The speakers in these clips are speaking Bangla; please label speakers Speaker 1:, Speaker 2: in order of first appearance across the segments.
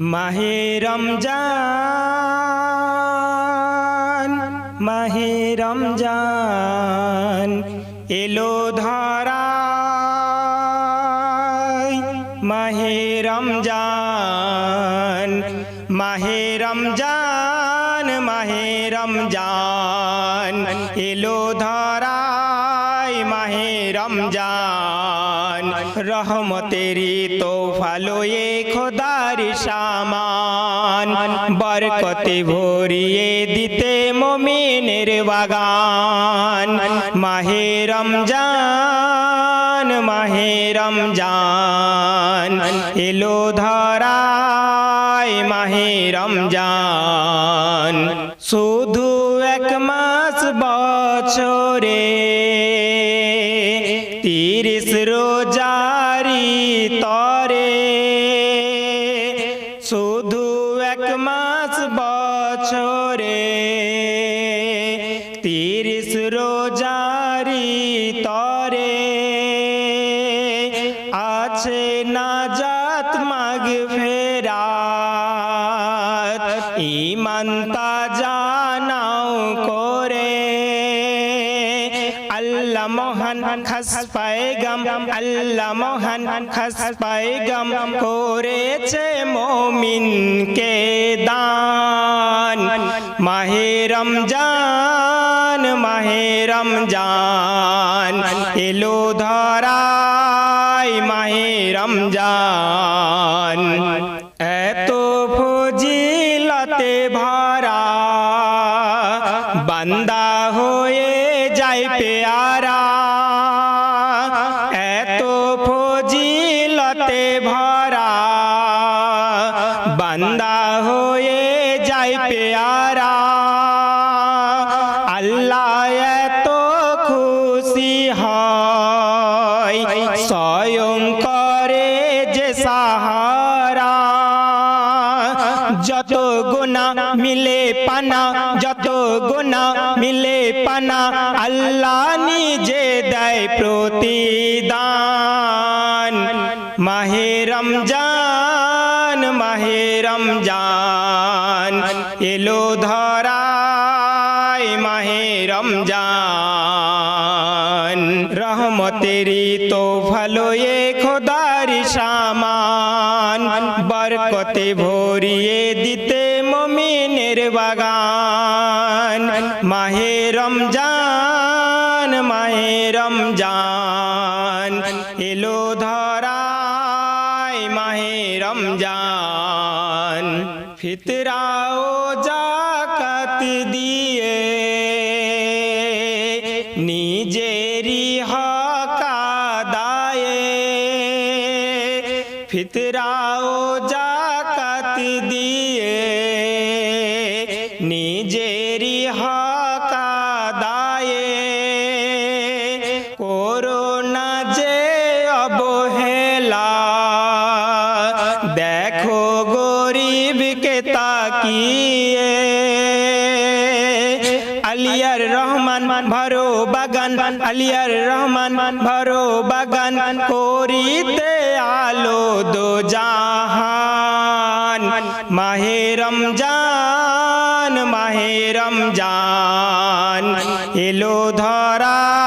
Speaker 1: মাহে রমজান মাহে রমজান এলো ধরা মাহে রমজান মাহে রমজান মাহে রমজান এলো মাহে রমজান। রহমতেরি তোফালোয়ে খোদার সামান। বরকতে ভরিয়ে দিতে মমিনের বাগান। মাহে রমজান মাহে রমজান। এলো ধরায় মাহে রমজান। শুধু এক মাস বছরে তরে শুধু এক মাস বছরে তিরিশ রোজারি তরে আছে না জাত মাগ ফেরাত। ইমানতা জানাও আল্লাহ মহান খাস পায়গাম, আল্লাহ মহান খাস পায়গাম করেছে মমিনকে দান। মাহে রমজান মাহে রমজান, এলো ধরায় মাহে রমজান। এত ফজিলতে ভরা ফজিলতে ভরা, বান্দা হয়ে যায় পেয়ারা। আল্লাহ এত খুশি হয় করে যে সাহারা। যত গুণা মিলে পানা, যত গুণা মিলে পানা, আল্লাহ নিজে দেয় প্রতিদান। মাহে রমজান মাহে রমজান, এলো ধরায় মাহে রমজান। রহমতেরি তো ভালো এ খোদার সামান, বরকতে ভরিয়ে দিতে মমিনের বাগান। মাহে রমজান মাহে রমজান, এলো মাহে রমজান। ফিতরাও জাকাত দিয়ে নিজেরি হক গরিবকে তাকিয়ে আলিয়ার রহমান ভরো বাগান, আলিয়ার রহমান ভরো বাগান করিতে আলো দো জাহান। মাহে রমজান মাহে রমজান, এলো মাহে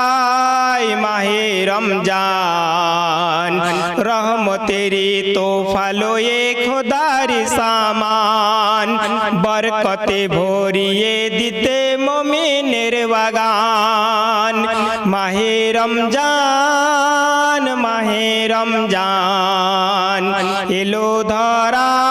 Speaker 1: রমজান রহমতেরি তোফালোয়ে খোদার সামান। বরকতে ভরিয়ে দিতে মমিনের বাগান। মাহে রমজান মাহে রমজান। এলো ধরায় মাহে